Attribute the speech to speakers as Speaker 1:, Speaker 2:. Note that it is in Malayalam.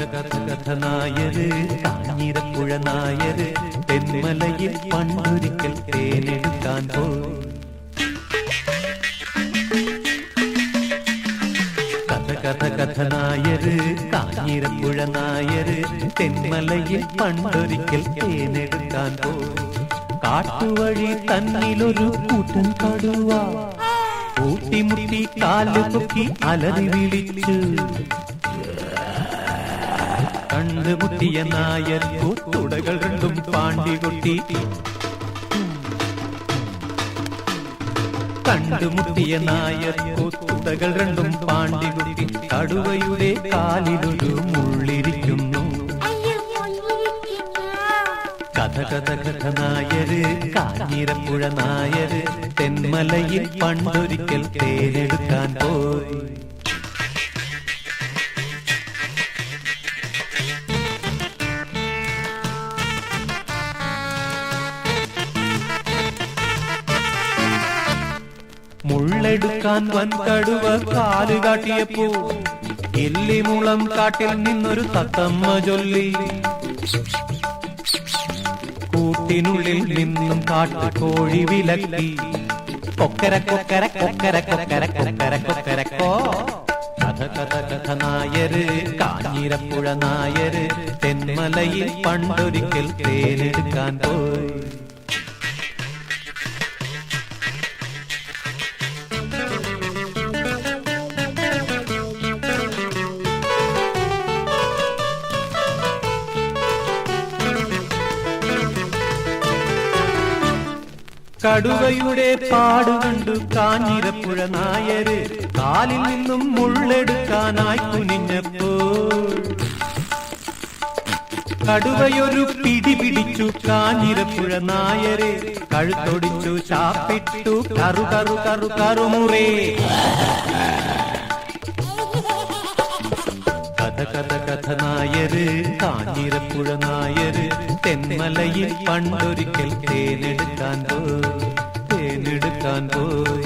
Speaker 1: കഥ കഥ കഥ നായര് കാഞ്ഞിരപ്പുഴ നായര് തെന്മലയിൽ പണ്ടൊരിക്കൽ തേനെടുക്കാൻ പോയി കഥ കഥ കഥ നായര് കാഞ്ഞിരപ്പുഴ നായര് തെന്മലയിൽ പണ്ടൊരിക്കൽ തേനെടുക്കാൻ പോയി കാട്ടുവഴി തന്നിലൊരു കൂട്ടൻ കടുവ കൂട്ടിമുട്ടി കാൽ പൊക്കി അലറി വിളിച്ചു കണ്ടുമുട്ടിയ നായർ കൂത്തുടകൾ രണ്ടും പാണ്ടി കുട്ടി. കണ്ടുമുട്ടിയ നായർ കൂത്തുടകൾ രണ്ടും പാണ്ടി കുട്ടി. കടുവയുടെ കാലിലൊരു മുള്ളിരിക്കുന്നു. കഥ കഥ കഥ നായര് കാഞ്ഞിരപ്പുഴ നായര് തെന്മലയിൽ പണ്ടൊരിക്കൽ തേനെടുക്കാൻ പോയി. മുള്ളെടുക്കാൻ വൻ കടുവ കാൽ കാട്ടിയപ്പോ എല്ലിമുളം കാട്ടിൽ നിന്നൊരു തത്തമ്മ ചൊല്ലി. കൂട്ടിനുള്ളിൽ നിന്നും കാട്ടുകോഴി വിലക്കി. കൊക്കര കൊക്കര കൊക്കര കൊക്കര കൊക്കര കൊക്കരക്കോ കഥ കഥ കഥ നായര് കാഞ്ഞിരപ്പുഴ നായര് തെന്മലയിൽ പണ്ടൊരിക്കൽ തേനെടുക്കാൻ പോയി. കടുവയുടെ പാടുകണ്ടു കാഞ്ഞിരപ്പുഴ നായര്. കാലിൽ നിന്നും മുള്ളെടുക്കാനായി കുനിഞ്ഞപ്പോൾ കടുവയൊരു പിടി പിടിച്ചു കാഞ്ഞിരപ്പുഴ നായരെ. കഴുത്തൊടിച്ചു ചാപ്പിട്ടു കറു കറു കറു കറുമുറേ കഥ കഥ കഥ നായര് കാഞ്ഞിരപ്പുഴ നായര്. തെന്മലയിൽ പണ്ടൊരിക്കൽ തേനെടുക്കാൻ പോയി തേനെടുക്കാൻ പോയി